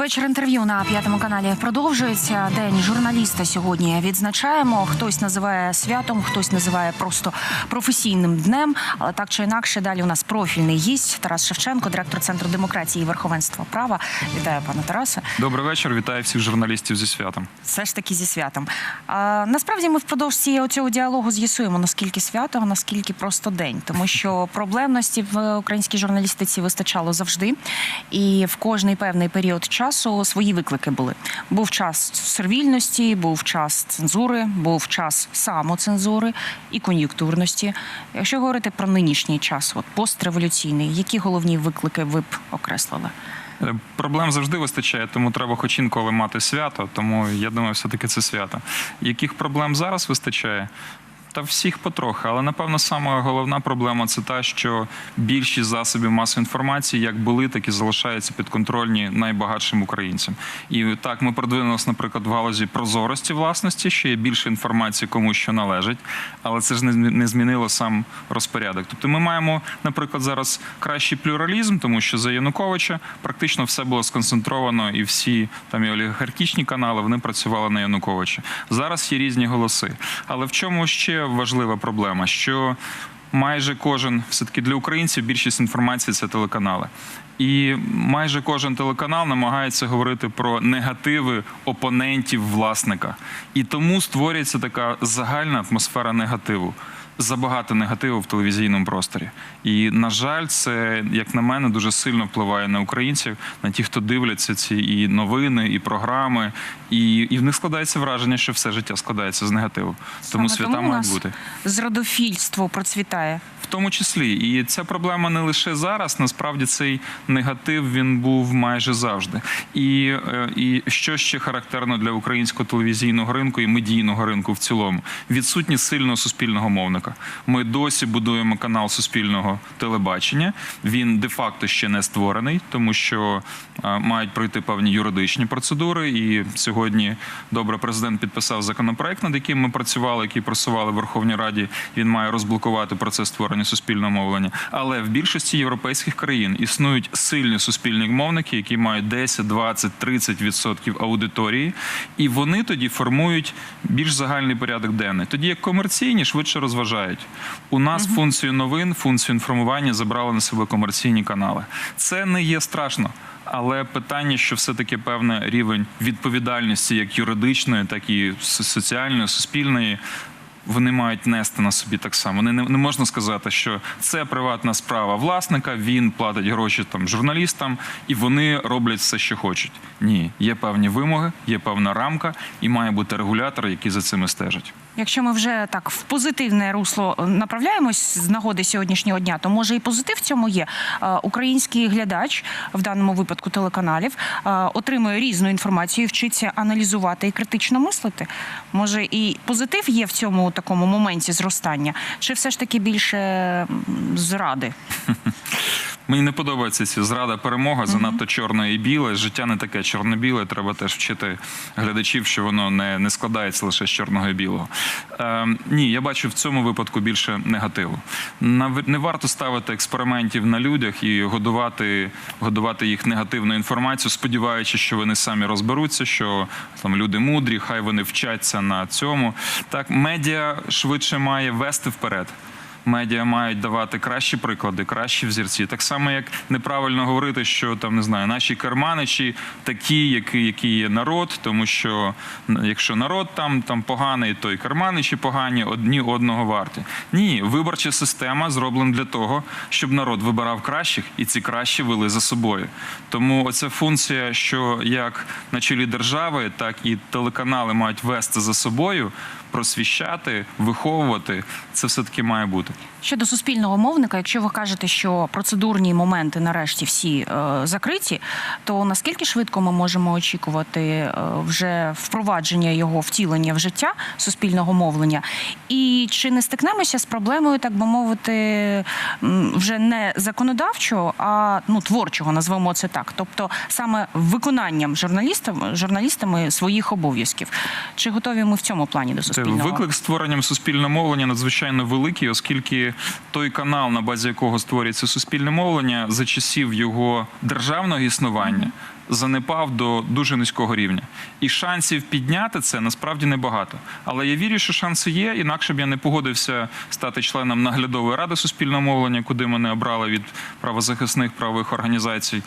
Вечір інтерв'ю на п'ятому каналі продовжується. День журналіста сьогодні відзначаємо. Хтось називає святом, хтось називає просто професійним днем. Але так чи інакше, далі у нас профільний гість Тарас Шевченко, директор центру демократії і верховенства права. Вітаю, пане Тарасе. Добрий вечір. Вітаю всіх журналістів зі святом. Все ж таки зі святом. А, насправді ми впродовж цього діалогу з'ясуємо наскільки свято, а наскільки просто день, тому що проблемності в українській журналістиці вистачало завжди, і в кожний певний період часу свої виклики були. Був час сервільності, був час цензури, був час самоцензури і кон'юнктурності. Якщо говорити про нинішній час, от постреволюційний, які головні виклики ви б окреслили? Е, Проблем завжди вистачає, тому треба хоч інколи мати свято. Тому я думаю, все-таки це свято. Яких проблем зараз вистачає? Та всіх потрохи, але напевно саме головна проблема це та, що більшість засобів масової інформації як були, так і залишаються підконтрольні найбагатшим українцям. І так ми продвинулися, наприклад, в галузі прозорості власності, що є більше інформації, кому що належить, але це ж не змінило сам розпорядок. Тобто, ми маємо, наприклад, зараз кращий плюралізм, тому що за Януковича практично все було сконцентровано, і всі там і олігархічні канали вони працювали на Януковича. Зараз є різні голоси. Але в чому ще важлива проблема? Що майже кожен все таки для українців більшість інформації це телеканали. І майже кожен телеканал намагається говорити про негативи опонентів власника. І тому створюється така загальна атмосфера негативу. Забагато негативу в телевізійному просторі. І, на жаль, це, як на мене, дуже сильно впливає на українців, на ті, хто дивляться ці і новини, і програми, і, і в них складається враження, що все життя складається з негативу. Тому Саме свята у мають нас бути. Зрадофільство процвітає. В тому числі, і ця проблема не лише зараз. Насправді цей негатив він був майже завжди. І, е, і що ще характерно для українського телевізійного ринку і медійного ринку в цілому, відсутність сильного суспільного мовника. Ми досі будуємо канал суспільного телебачення. Він де-факто ще не створений, тому що е, мають пройти певні юридичні процедури. І сьогодні добре президент підписав законопроект, над яким ми працювали, який просували в Верховній Раді. Він має розблокувати процес створення суспільного мовлення. Але в більшості європейських країн існують сильні суспільні мовники, які мають 10, 20, 30 відсотків аудиторії, і вони тоді формують більш загальний порядок денний. Тоді як комерційні швидше розважають. У нас функцію новин, функцію інформування забрали на себе комерційні канали. Це не є страшно. Але питання, що все-таки певний рівень відповідальності, як юридичної, так і соціальної, суспільної, вони мають нести на собі так само. Не, не, можна сказати, що це приватна справа власника, він платить гроші там журналістам, і вони роблять все, що хочуть. Ні, є певні вимоги, є певна рамка, і має бути регулятор, який за цими стежить. Якщо ми вже так в позитивне русло направляємось з нагоди сьогоднішнього дня, то може і позитив в цьому є. Український глядач, в даному випадку телеканалів, отримує різну інформацію, вчиться аналізувати і критично мислити. Може, і позитив є в цьому такому моменті зростання, чи все ж таки більше зради? Мені не подобається ці зрада перемога, занадто чорне і біле. Життя не таке чорно-біле. Треба теж вчити глядачів, що воно не, не складається лише з чорного і білого. Е, ні, я бачу в цьому випадку більше негативу. Не варто ставити експериментів на людях і годувати, годувати їх негативною інформацією, сподіваючись, що вони самі розберуться, що там люди мудрі, хай вони вчаться на цьому. Так, медіа швидше має вести вперед. Медіа мають давати кращі приклади, кращі взірці. Так само, як неправильно говорити, що там не знаю, наші керманичі такі, які, які є народ, тому що якщо народ там, там поганий, то й керманичі погані, одні одного варті. Ні, виборча система зроблена для того, щоб народ вибирав кращих, і ці кращі вели за собою. Тому оця функція, що як на чолі держави, так і телеканали мають вести за собою, просвіщати, виховувати, це все таки має бути. Щодо суспільного мовника, якщо ви кажете, що процедурні моменти нарешті всі е, закриті, то наскільки швидко ми можемо очікувати е, вже впровадження його втілення в життя суспільного мовлення? І чи не стикнемося з проблемою, так би мовити, вже не законодавчого, а ну творчого, назвемо це так, тобто саме виконанням журналістами журналістами своїх обов'язків? Чи готові ми в цьому плані до Це суспільного? виклик створенням суспільного мовлення надзвичайно великий, оскільки той канал, на базі якого створюється суспільне мовлення, за часів його державного існування. Занепав до дуже низького рівня, і шансів підняти це насправді небагато. Але я вірю, що шанси є. Інакше б я не погодився стати членом наглядової ради суспільного мовлення, куди мене обрали від правозахисних правових організацій.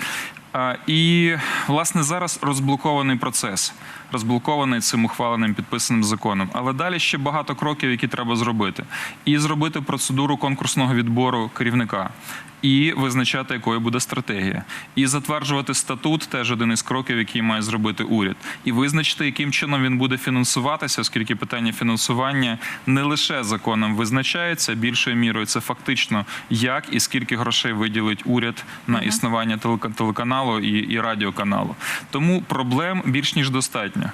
І власне зараз розблокований процес, розблокований цим ухваленим підписаним законом. Але далі ще багато кроків, які треба зробити, і зробити процедуру конкурсного відбору керівника. І визначати, якою буде стратегія, і затверджувати статут теж один із кроків, який має зробити уряд, і визначити, яким чином він буде фінансуватися, оскільки питання фінансування не лише законом визначається, більшою мірою це фактично як і скільки грошей виділить уряд на існування телека- телеканалу і, і радіоканалу. Тому проблем більш ніж достатньо.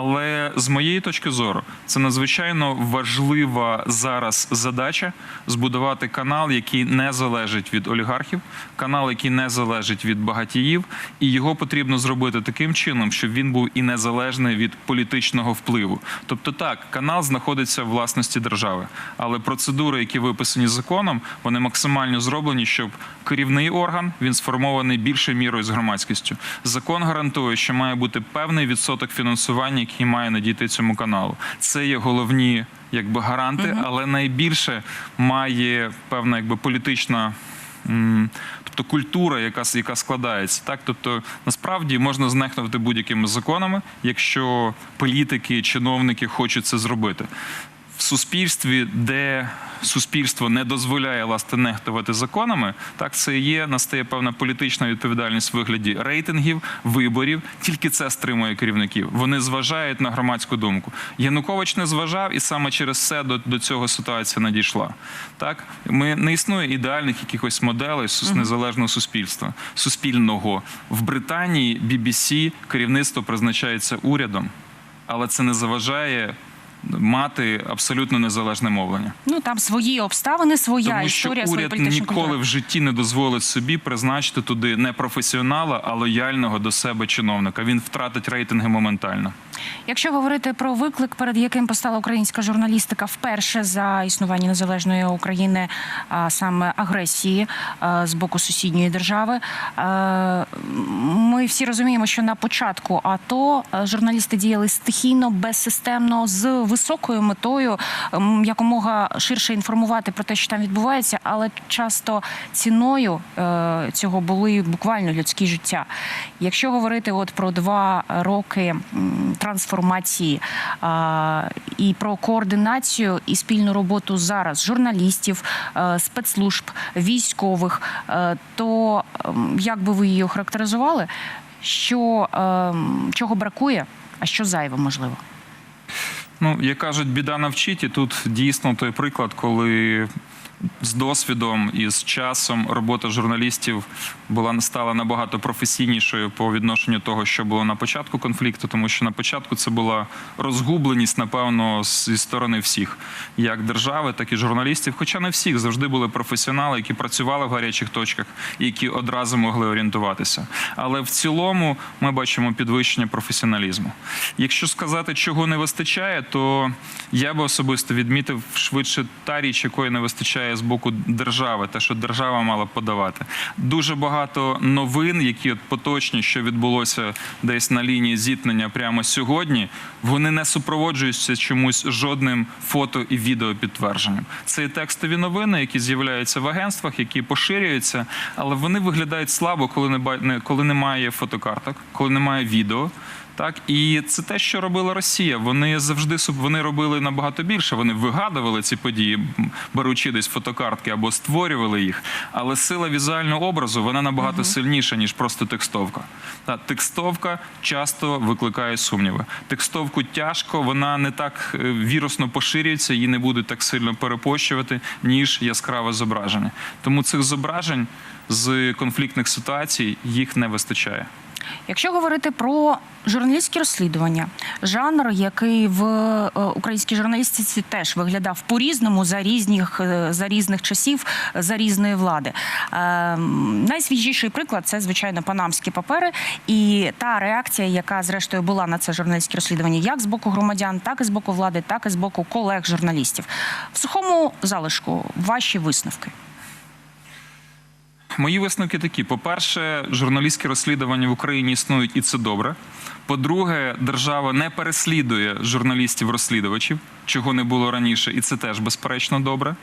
Але з моєї точки зору, це надзвичайно важлива зараз задача збудувати канал, який не залежить від олігархів, канал, який не залежить від багатіїв, і його потрібно зробити таким чином, щоб він був і незалежний від політичного впливу. Тобто, так, канал знаходиться в власності держави, але процедури, які виписані законом, вони максимально зроблені, щоб керівний орган він сформований більшою мірою з громадськістю. Закон гарантує, що має бути певний відсоток фінансування, який має надійти цьому каналу. Це є головні якби гаранти, але найбільше має певна якби політична. Тобто культура, яка, яка складається, так тобто насправді можна знехнути будь-якими законами, якщо політики, чиновники хочуть це зробити в суспільстві, де суспільство не дозволяє власне нехтувати законами, так це і є настає певна політична відповідальність в вигляді рейтингів, виборів. Тільки це стримує керівників. Вони зважають на громадську думку. Янукович не зважав, і саме через це до, до цього ситуація надійшла. Так ми не існує ідеальних якихось моделей незалежного суспільства, суспільного в Британії. BBC керівництво призначається урядом, але це не заважає мати абсолютно незалежне мовлення. Ну там свої обставини, своя Тому що історія, уряд ніколи в житті не дозволить собі призначити туди не професіонала, а лояльного до себе чиновника. Він втратить рейтинги моментально. Якщо говорити про виклик, перед яким постала українська журналістика вперше за існування незалежної України, а саме агресії а, з боку сусідньої держави, е, ми всі розуміємо, що на початку АТО журналісти діяли стихійно, безсистемно, з високою метою м, якомога ширше інформувати про те, що там відбувається, але часто ціною е, цього були буквально людські життя. Якщо говорити от про два роки трансформації і про координацію і спільну роботу зараз журналістів, е, спецслужб, військових, е, то ем, як би ви її охарактеризували? Що ем, чого бракує, а що зайве можливо? Ну, як кажуть, біда навчить, і тут дійсно той приклад, коли з досвідом і з часом робота журналістів була стала набагато професійнішою по відношенню того, що було на початку конфлікту, тому що на початку це була розгубленість, напевно, зі сторони всіх, як держави, так і журналістів. Хоча не всіх завжди були професіонали, які працювали в гарячих точках, і які одразу могли орієнтуватися. Але в цілому ми бачимо підвищення професіоналізму. Якщо сказати, чого не вистачає, то я би особисто відмітив швидше та річ, якої не вистачає з боку держави, те, що держава мала подавати. Дуже багато новин, які от поточні, що відбулося десь на лінії зіткнення прямо сьогодні, вони не супроводжуються чомусь жодним фото і відео підтвердженням. Це і текстові новини, які з'являються в агентствах, які поширюються, але вони виглядають слабо, коли коли немає фотокарток, коли немає відео. Так, і це те, що робила Росія. Вони завжди вони робили набагато більше. Вони вигадували ці події, беручи десь фотокартки або створювали їх. Але сила візуального образу вона набагато сильніша ніж просто текстовка. Та текстовка часто викликає сумніви. Текстовку тяжко, вона не так е, вірусно поширюється, її не будуть так сильно перепощувати, ніж яскраве зображення. Тому цих зображень з конфліктних ситуацій їх не вистачає. Якщо говорити про журналістські розслідування, жанр, який в е, українській журналістиці теж виглядав по-різному за різних е, за різних часів, за різної влади. Е, найсвіжіший приклад це звичайно панамські папери, і та реакція, яка зрештою була на це журналістське розслідування, як з боку громадян, так і з боку влади, так і з боку колег журналістів. В сухому залишку ваші висновки. Мої висновки такі: по-перше, журналістські розслідування в Україні існують, і це добре. По-друге, держава не переслідує журналістів-розслідувачів, чого не було раніше, і це теж безперечно добре.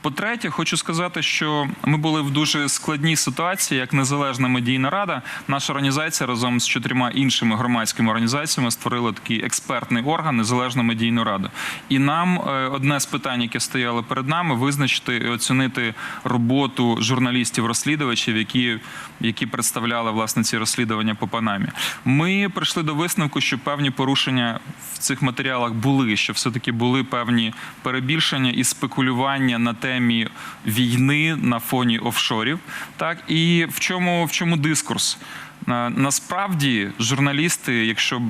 По-третє, хочу сказати, що ми були в дуже складній ситуації, як незалежна медійна рада. Наша організація разом з чотирма іншими громадськими організаціями створила такий експертний орган незалежну медійну раду. І нам е, одне з питань, яке стояло перед нами, визначити і оцінити роботу журналістів-розслідувачів, які, які представляли власне ці розслідування по Панамі. Ми прийшли до висновку, що певні порушення в цих матеріалах були, що все-таки були певні перебільшення і спекулювання на темі війни на фоні офшорів. Так і в чому, в чому дискурс? Насправді журналісти, якщо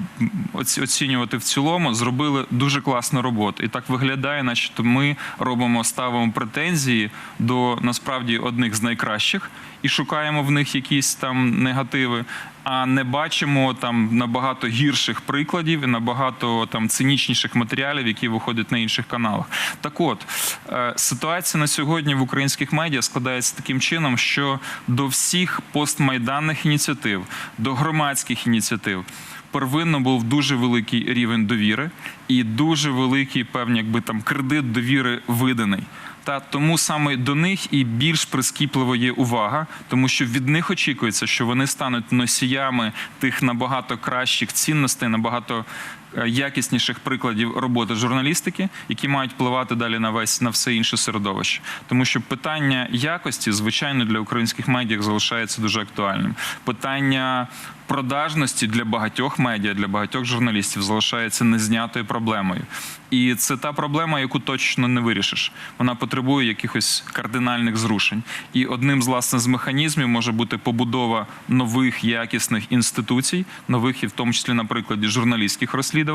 оцінювати в цілому, зробили дуже класну роботу. І так виглядає, начебто ми робимо, ставимо претензії до насправді одних з найкращих і шукаємо в них якісь там негативи. А не бачимо там набагато гірших прикладів і набагато там цинічніших матеріалів, які виходять на інших каналах. Так от е, ситуація на сьогодні в українських медіа складається таким чином, що до всіх постмайданних ініціатив, до громадських ініціатив. Первинно був дуже великий рівень довіри і дуже великий певний, якби там кредит довіри виданий. Та тому саме до них і більш прискіпливо є увага, тому що від них очікується, що вони стануть носіями тих набагато кращих цінностей, набагато якісніших прикладів роботи журналістики, які мають впливати далі на весь на все інше середовище. Тому що питання якості, звичайно, для українських медіа залишається дуже актуальним. Питання продажності для багатьох медіа, для багатьох журналістів залишається незнятою проблемою. І це та проблема, яку точно не вирішиш. Вона потребує якихось кардинальних зрушень. І одним з власне з механізмів може бути побудова нових якісних інституцій, нових і в тому числі на прикладі журналістських розслідувань.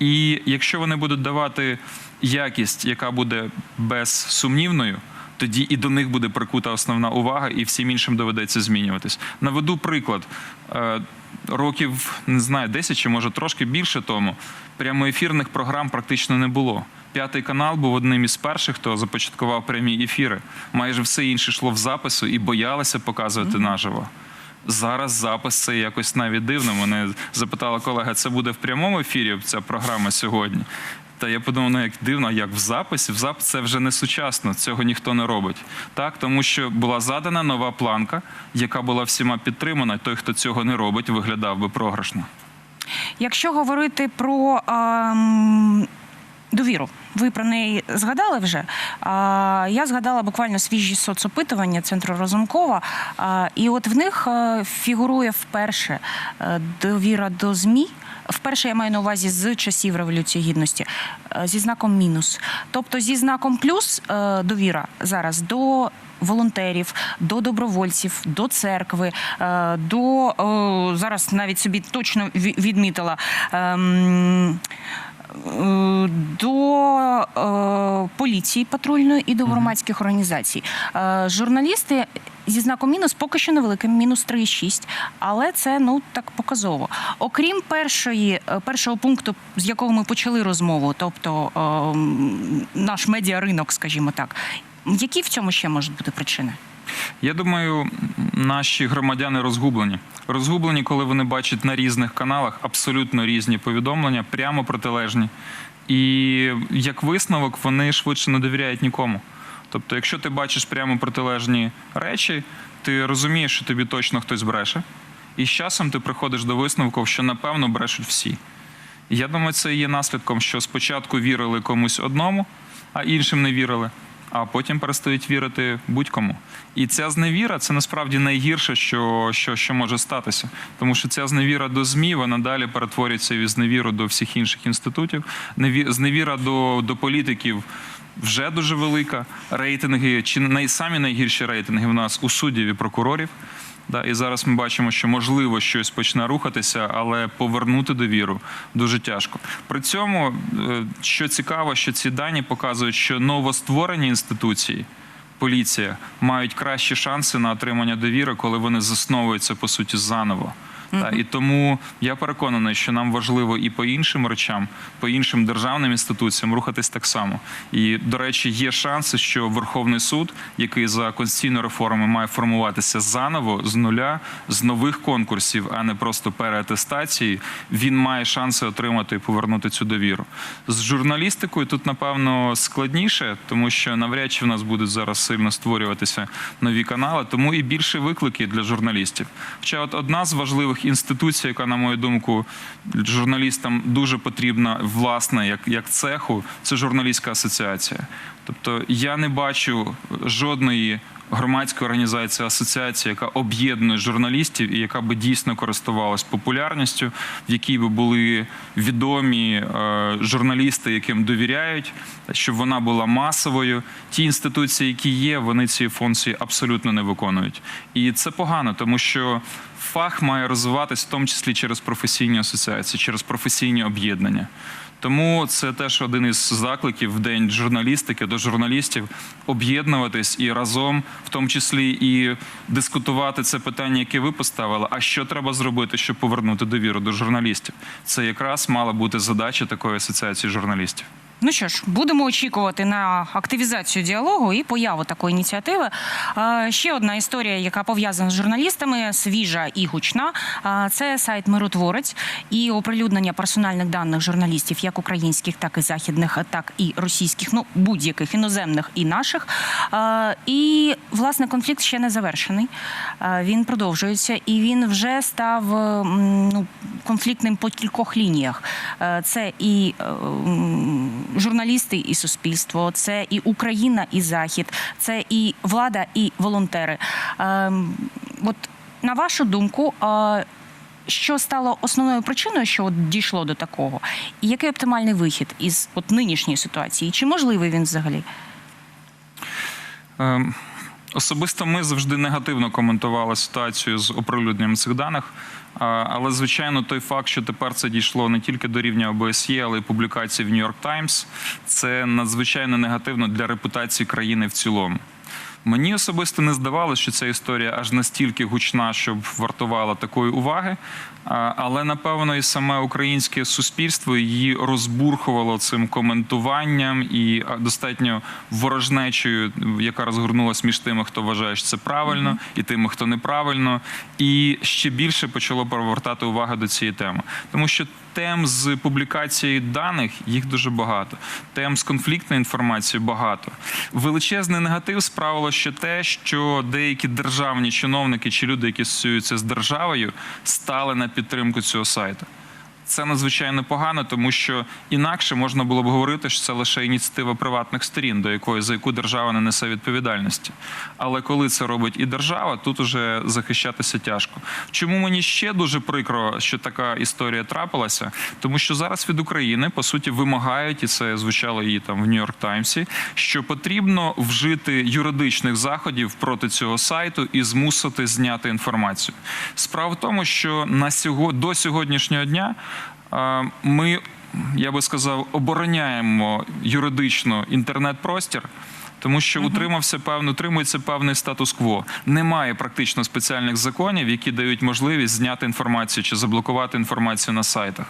І якщо вони будуть давати якість, яка буде безсумнівною. Тоді і до них буде прикута основна увага, і всім іншим доведеться змінюватись. Наведу приклад. Е, Років не знаю, 10 чи може трошки більше тому прямоефірних програм практично не було. П'ятий канал був одним із перших, хто започаткував прямі ефіри. Майже все інше йшло в запису і боялися показувати наживо. Зараз запис це якось навіть дивно. Мене запитала колега, це буде в прямому ефірі ця програма сьогодні. Та я подумав, ну як дивно, як в записі. В записі це вже не сучасно, цього ніхто не робить. Так, тому що була задана нова планка, яка була всіма підтримана. Той, хто цього не робить, виглядав би програшно. Якщо говорити про ем, довіру, ви про неї згадали вже. Я згадала буквально свіжі соцопитування центру Розумкова. І от в них е, фігурує вперше е, довіра до ЗМІ. Вперше я маю на увазі з часів Революції Гідності е, зі знаком мінус. Тобто зі знаком плюс довіра зараз до волонтерів, до добровольців, до церкви, до зараз навіть собі точно відмітила. Ем, е, До е, поліції патрульної і до громадських організацій. Е, журналісти зі знаком мінус поки що невеликим, мінус 3,6, але це ну так показово. Окрім першої, першого пункту, з якого ми почали розмову, тобто е, м, наш медіаринок, скажімо так, які в цьому ще можуть бути причини? Я думаю, наші громадяни розгублені. Розгублені, коли вони бачать на різних каналах абсолютно різні повідомлення, прямо протилежні. І як висновок, вони швидше не довіряють нікому. Тобто, якщо ти бачиш прямо протилежні речі, ти розумієш, що тобі точно хтось бреше, і з часом ти приходиш до висновку, що напевно брешуть всі. Я думаю, це є наслідком, що спочатку вірили комусь одному, а іншим не вірили, а потім перестають вірити будь-кому. І ця зневіра це насправді найгірше, що, що, що може статися. Тому що ця зневіра до ЗМІ вона далі перетворюється в зневіру до всіх інших інститутів. Неві- Зневіра до, до політиків. Вже дуже велика рейтинги, чи най, самі найгірші рейтинги в нас у суддів і прокурорів. Да, і зараз ми бачимо, що можливо щось почне рухатися, але повернути довіру дуже тяжко. При цьому, е, що цікаво, що ці дані показують, що новостворені інституції, поліція, мають кращі шанси на отримання довіри, коли вони засновуються по суті заново. Та, і тому я переконаний, що нам важливо і по іншим речам, по іншим державним інституціям рухатись так само. І до речі, є шанси, що Верховний суд, який за конституційною реформою має формуватися заново з нуля, з нових конкурсів, а не просто переатестації, він має шанси отримати і повернути цю довіру. З журналістикою тут напевно складніше, тому що навряд чи в нас будуть зараз сильно створюватися нові канали, тому і більше виклики для журналістів. Хоча, от одна з важливих інституцій, яка, на мою думку, журналістам дуже потрібна, власне, як, як цеху, це журналістська асоціація. Тобто я не бачу жодної громадської організації, асоціації, яка об'єднує журналістів і яка би дійсно користувалась популярністю, в якій би були відомі е, журналісти, яким довіряють, щоб вона була масовою. Ті інституції, які є, вони ці функції абсолютно не виконують. І це погано, тому що фах має розвиватись в тому числі через професійні асоціації, через професійні об'єднання. Тому це теж один із закликів в день журналістики до журналістів об'єднуватись і разом, в тому числі і дискутувати це питання, яке ви поставили. А що треба зробити, щоб повернути довіру до журналістів? Це якраз мала бути задача такої асоціації журналістів. Ну що ж, будемо очікувати на активізацію діалогу і появу такої ініціативи. Ще одна історія, яка пов'язана з журналістами, свіжа і гучна. Це сайт Миротворець і оприлюднення персональних даних журналістів, як українських, так і західних, так і російських, ну будь-яких іноземних і наших. І власне конфлікт ще не завершений. Він продовжується і він вже став ну, конфліктним по кількох лініях. Це і е, журналісти і суспільство, це і Україна, і Захід, це і влада, і волонтери. Ем, От на вашу думку, що стало основною причиною, що от дійшло до такого, і який оптимальний вихід із от нинішньої ситуації? Чи можливий він взагалі? Ем, Особисто ми завжди негативно коментували ситуацію з оприлюдненням цих даних. Але, звичайно, той факт, що тепер це дійшло не тільки до рівня ОБСЄ, але й публікацій в Нью-Йорк Таймс, це надзвичайно негативно для репутації країни в цілому. Мені особисто не здавалося, що ця історія аж настільки гучна, щоб вартувала такої уваги. Але напевно і саме українське суспільство її розбурхувало цим коментуванням і достатньо ворожнечою, яка розгорнулась між тими, хто вважає, що це правильно, і тими, хто неправильно, і ще більше почало привертати увагу до цієї теми, тому що тем з публікації даних їх дуже багато. Тем з конфліктної інформації багато. Величезний негатив справило ще те, що деякі державні чиновники чи люди, які асоціюються з державою, стали на підтримку цього сайту. Це надзвичайно погано, тому що інакше можна було б говорити, що це лише ініціатива приватних сторін, до якої за яку держава не несе відповідальності. Але коли це робить і держава, тут уже захищатися тяжко. Чому мені ще дуже прикро, що така історія трапилася? Тому що зараз від України по суті вимагають, і це звучало її там в Нью-Йорк Таймсі, що потрібно вжити юридичних заходів проти цього сайту і змусити зняти інформацію. Справа в тому, що на сього до сьогоднішнього дня. Ми, я би сказав, обороняємо юридично інтернет-простір. Тому що утримався певно, утримується певний статус-кво. Немає практично спеціальних законів, які дають можливість зняти інформацію чи заблокувати інформацію на сайтах.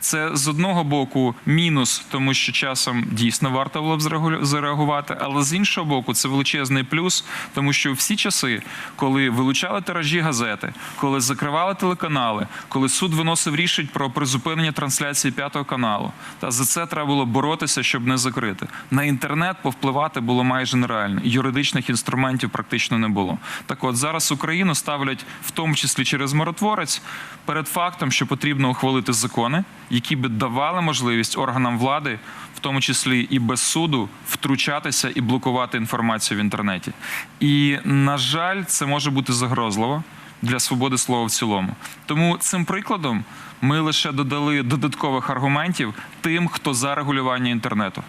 Це з одного боку мінус, тому що часом дійсно варто було б зареагувати, але з іншого боку, це величезний плюс, тому що всі часи, коли вилучали тиражі газети, коли закривали телеканали, коли суд виносив рішень про призупинення трансляції п'ятого каналу, та за це треба було боротися, щоб не закрити. На інтернет повпливати було майже нереально. Юридичних інструментів практично не було. Так от зараз Україну ставлять, в тому числі через миротворець, перед фактом, що потрібно ухвалити закони, які би давали можливість органам влади, в тому числі і без суду, втручатися і блокувати інформацію в інтернеті. І на жаль, це може бути загрозливо для свободи слова в цілому. Тому цим прикладом ми лише додали додаткових аргументів тим, хто за регулювання інтернету.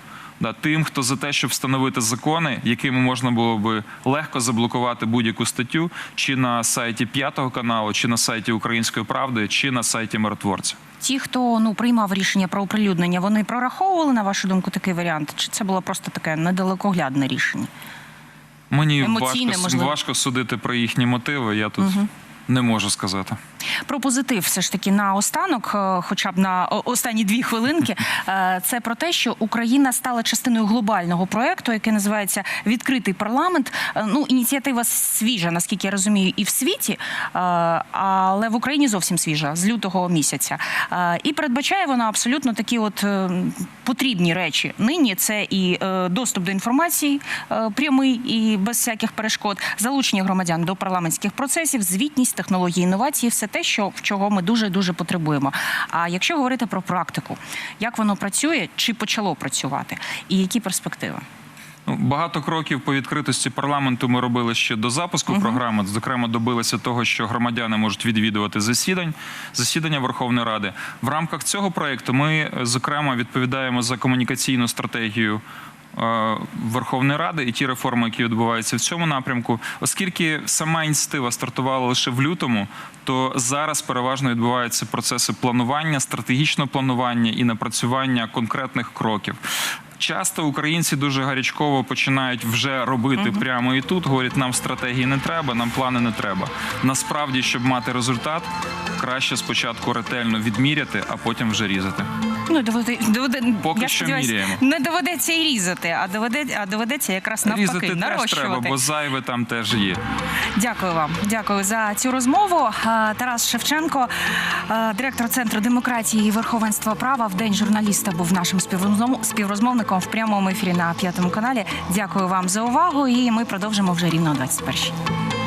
Да, тим, хто за те, щоб встановити закони, якими можна було би легко заблокувати будь-яку статтю, чи на сайті п'ятого каналу, чи на сайті Української правди, чи на сайті миротворця. Ті, хто ну приймав рішення про оприлюднення, вони прораховували на вашу думку такий варіант? Чи це було просто таке недалекоглядне рішення? Мені Емоційне, важко, важко судити про їхні мотиви. Я тут не можу сказати. Про позитив, все ж таки, на останок, е, хоча б на останні дві хвилинки, е, це про те, що Україна стала частиною глобального проекту, який називається Відкритий парламент. Е, Ну, ініціатива свіжа, наскільки я розумію, і в світі, але в Україні зовсім свіжа з лютого місяця. І передбачає вона абсолютно такі от потрібні речі. Нині це і доступ до інформації прямий і без всяких перешкод, залучення громадян до парламентських процесів, звітність, технології, інновації, все те, що в чого ми дуже дуже потребуємо. А якщо говорити про практику, як воно працює, чи почало працювати, і які перспективи? Ну, багато кроків по відкритості парламенту ми робили ще до запуску програми. Зокрема, добилися того, що громадяни можуть відвідувати засідань, засідання Верховної Ради. В рамках цього проекту ми, зокрема, відповідаємо за комунікаційну стратегію. Е, Верховної Ради і ті реформи, які відбуваються в цьому напрямку, оскільки сама ініціатива стартувала лише в лютому, то зараз переважно відбуваються процеси планування, стратегічного планування і напрацювання конкретних кроків. Часто українці дуже гарячково починають вже робити прямо і тут. Говорять, нам стратегії не треба, нам плани не треба. Насправді, щоб мати результат, краще спочатку ретельно відміряти, а потім вже різати. Ну доведе, доведе Поки я що сподіваюся, міряємо. не доведеться і різати, а доведе, а доведеться якраз навпаки Різати теж нарощувати. треба, бо зайве там теж є. Дякую вам. Дякую за цю розмову. Тарас Шевченко, директор центру демократії і верховенства права в день журналіста, був нашим співрозмов- співрозмовником в прямому ефірі на п'ятому каналі. Дякую вам за увагу. І ми продовжимо вже рівно о 21